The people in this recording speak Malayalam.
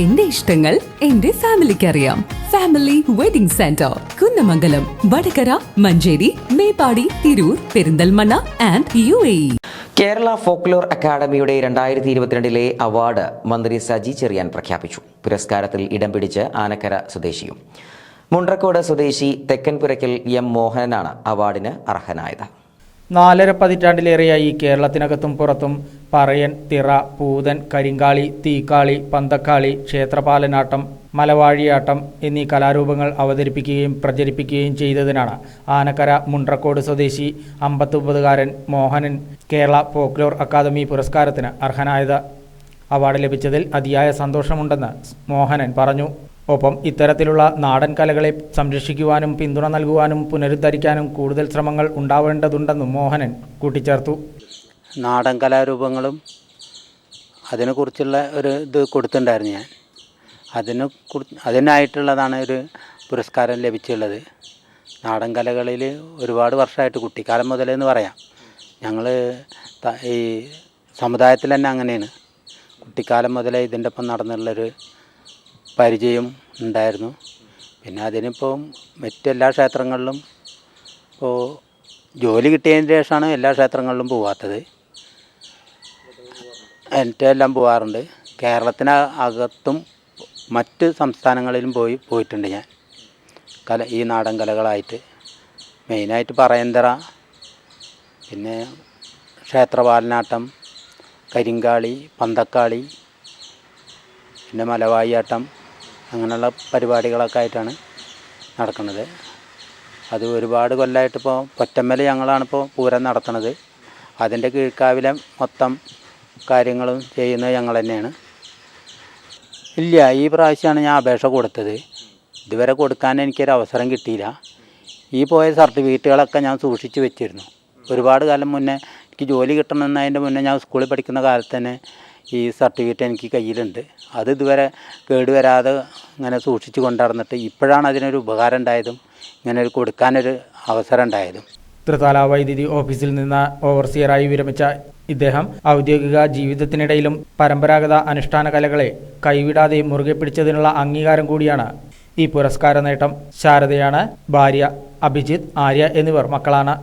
എന്റെ ഇഷ്ടങ്ങൾ എന്റെ ഫാമിലിക്ക് അറിയാം family wedding centre Kunnamangalam Vadakara Manjeri Meppadi Tirur Perinthalmanna and U A Kerala folklore അക്കാദമിയുടെ രണ്ടായിരത്തി ഇരുപത്തിരണ്ടിലെ അവാർഡ് മന്ത്രി സജി ചെറിയാൻ പ്രഖ്യാപിച്ചു. പുരസ്കാരത്തിൽ ഇടം പിടിച്ച് ആനക്കര സ്വദേശിയും. മുണ്ട്രക്കോട് സ്വദേശി തെക്കൻപുരയ്ക്കൽ എം മോഹനനാണ് അവാർഡിന് അർഹനായത്. നാലര പതിറ്റാണ്ടിലേറെയായി കേരളത്തിനകത്തും പുറത്തും പറയൻ തിറ പൂതൻ കരിങ്കാളി തീക്കാളി പന്തക്കാളി ക്ഷേത്രപാലനാട്ടം മലവാഴിയാട്ടം എന്നീ കലാരൂപങ്ങൾ അവതരിപ്പിക്കുകയും പ്രചരിപ്പിക്കുകയും ചെയ്തതിനാണ് ആനക്കര മുണ്ട്രക്കോട് സ്വദേശി അമ്പത്തൊമ്പതുകാരൻ മോഹനൻ കേരള ഫോക്ലോർ അക്കാദമി പുരസ്കാരത്തിന് അർഹനായത്. അവാർഡ് ലഭിച്ചതിൽ അതിയായ സന്തോഷമുണ്ടെന്ന് മോഹനൻ പറഞ്ഞു. ഒപ്പം ഇത്തരത്തിലുള്ള നാടൻ കലകളെ സംരക്ഷിക്കുവാനും പിന്തുണ നൽകുവാനും പുനരുദ്ധരിക്കാനും കൂടുതൽ ശ്രമങ്ങൾ ഉണ്ടാവേണ്ടതുണ്ടെന്നും മോഹനൻ കൂട്ടിച്ചേർത്തു. നാടൻ കലാരൂപങ്ങളും അതിനെക്കുറിച്ചുള്ള ഒരു ഇത് കൊടുത്തിട്ടുണ്ടായിരുന്നു ഞാൻ. അതിനെ കുറി- അതിനായിട്ടുള്ളതാണ് ഒരു പുരസ്കാരം ലഭിച്ചുള്ളത് നാടൻ കലകളിൽ ഒരുപാട് വർഷമായിട്ട് കുട്ടിക്കാലം മുതലെന്ന് പറയാം. ഞങ്ങൾ ഈ സമുദായത്തിൽ തന്നെ അങ്ങനെയാണ്. കുട്ടിക്കാലം മുതലേ ഇതിന്റെ ഒപ്പം നടന്നുള്ളൊരു പരിചയം ഉണ്ടായിരുന്നു. പിന്നെ അതിനിപ്പോൾ മറ്റെല്ലാ ക്ഷേത്രങ്ങളിലും ഇപ്പോൾ ജോലി കിട്ടിയതിന് ശേഷമാണ് എല്ലാ ക്ഷേത്രങ്ങളിലും പോവാത്തത്. എല്ലാം പോവാറുണ്ട്. കേരളത്തിന് അകത്തും മറ്റ് സംസ്ഥാനങ്ങളിലും പോയി പോയിട്ടുണ്ട് ഞാൻ. കല ഈ നാടൻ കലകളായിട്ട്. മെയിനായിട്ട് പറയന്തറ പിന്നെ ക്ഷേത്രപാലനാട്ടം കരിങ്കാളി പന്തക്കാളി പിന്നെ മലവായിയാട്ടം അങ്ങനെയുള്ള പരിപാടികളൊക്കെ ആയിട്ടാണ് നടക്കുന്നത്. അത് ഒരുപാട് കൊല്ലമായിട്ട് ഇപ്പോൾ പൊറ്റമ്മൽ ഞങ്ങളാണിപ്പോൾ പൂരം നടത്തുന്നത്. അതിന്റെ കീഴ്ക്കാവിലെ മൊത്തം കാര്യങ്ങളും ചെയ്യുന്നത് ഞങ്ങൾ തന്നെയാണ്. ഇല്ല ഈ പ്രാവശ്യമാണ് ഞാൻ അപേക്ഷ കൊടുത്തത്. ഇതുവരെ കൊടുക്കാൻ എനിക്കൊരു അവസരം കിട്ടിയില്ല. ഈ പോയ സർട്ടിഫിക്കറ്റുകളൊക്കെ ഞാൻ സൂക്ഷിച്ച് വെച്ചിരുന്നു. ഒരുപാട് കാലം മുന്നേ എനിക്ക് ജോലി കിട്ടണമെന്നതിന്റെ മുന്നേ ഞാൻ സ്കൂളിൽ പഠിക്കുന്ന കാലത്ത് തന്നെ ഈ സർട്ടിഫിക്കറ്റ് എനിക്ക് കയ്യിലുണ്ട്. അത് ഇതുവരെ കേടുവരാതെ ഇങ്ങനെ സൂക്ഷിച്ച് കൊണ്ടുനടന്നിട്ട് ഇപ്പോഴാണ് അതിനൊരു ഉപകാരം ഉണ്ടായതും ഇങ്ങനെ ഒരു കൊടുക്കാനൊരു അവസരം ഉണ്ടായതും. ത്രിതാല വൈദ്യുതി ഓഫീസിൽ നിന്ന് ഓവർസിയറായി വിരമിച്ച ഇദ്ദേഹം ഔദ്യോഗിക ജീവിതത്തിനിടയിലും പരമ്പരാഗത അനുഷ്ഠാന കലകളെ കൈവിടാതെ മുറുകെ പിടിച്ചതിനുള്ള അംഗീകാരം കൂടിയാണ് ഈ പുരസ്കാര നേട്ടം. ശാരദയാണ് ഭാര്യ അഭിജിത് ആര്യ എന്നിവർ മക്കളാണ്.